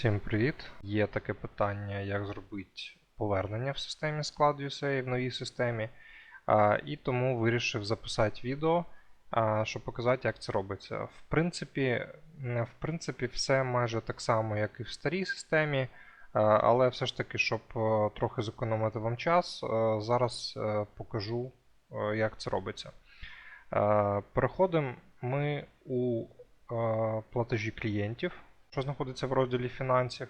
Всім привіт! Є таке питання, як зробити повернення в системі Sклад.USA в новій системі. І тому вирішив записати відео, щоб показати, як це робиться. В принципі, в принципі, все майже так само, як і в старій системі. Але все ж таки, щоб е, трохи зекономити вам час, е, зараз е, покажу, як це робиться. Переходимо ми у платежі клієнтів що знаходиться в розділі фінансів.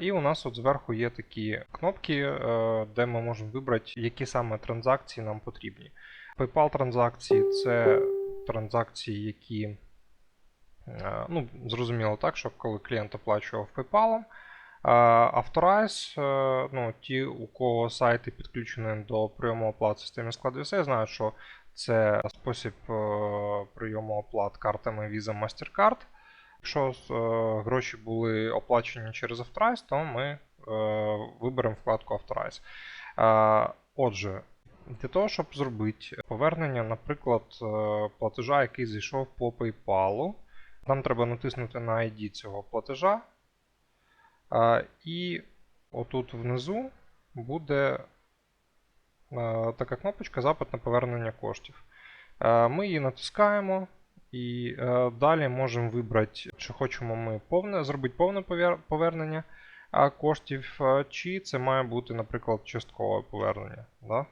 І у нас от зверху є такі кнопки, е, де ми можемо вибрати, які саме транзакції нам потрібні. PayPal транзакції це транзакції, які, е, ну, зрозуміло так, що коли клієнт оплачував PayPal. Authorize, е, ну, ті, у кого сайти підключені до прийому оплат в системі Sklad.usa, знають, що це спосіб прийому оплат картами Visa Mastercard. Якщо е, гроші були оплачені через Authorize, то ми е, виберемо вкладку Authorize. Е, отже, для того, щоб зробити повернення, наприклад, платежа, який зайшов по PayPal, нам треба натиснути на ID цього платежа. І отут внизу буде така кнопочка Запит на повернення коштів. Ми її натискаємо. І е, далі можемо вибрати, чи хочемо ми повне, зробити повне повернення коштів, чи це має бути, наприклад, часткове повернення. Да?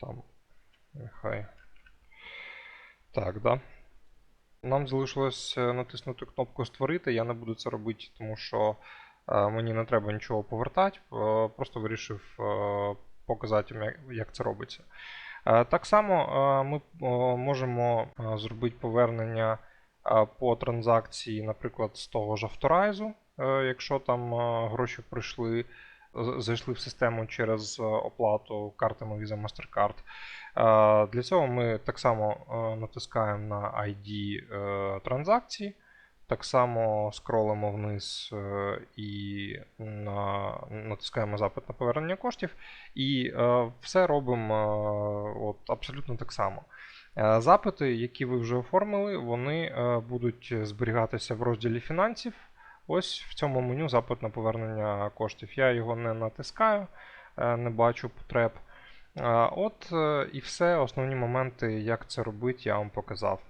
Там, нехай. Так, да. Нам залишилось е, натиснути кнопку Створити. Я не буду це робити, тому що е, мені не треба нічого повертати. Е, просто вирішив е, показати, як- як це робиться. Е, Так само е, ми е, можемо зробити повернення по транзакції, наприклад, з того ж авторайзу, якщо там гроші прийшли, зайшли в систему через оплату картами Visa Mastercard. Для цього ми так само натискаємо на ID транзакції. Так само скролимо вниз і натискаємо запит на повернення коштів. І е, все робимо е, от, абсолютно так само. Е, запити, які ви вже оформили, вони будуть зберігатися в розділі фінансів. Ось в цьому меню запит на повернення коштів. Я його не натискаю, не бачу потреб. От і все, основні моменти, як це робити, я вам показав.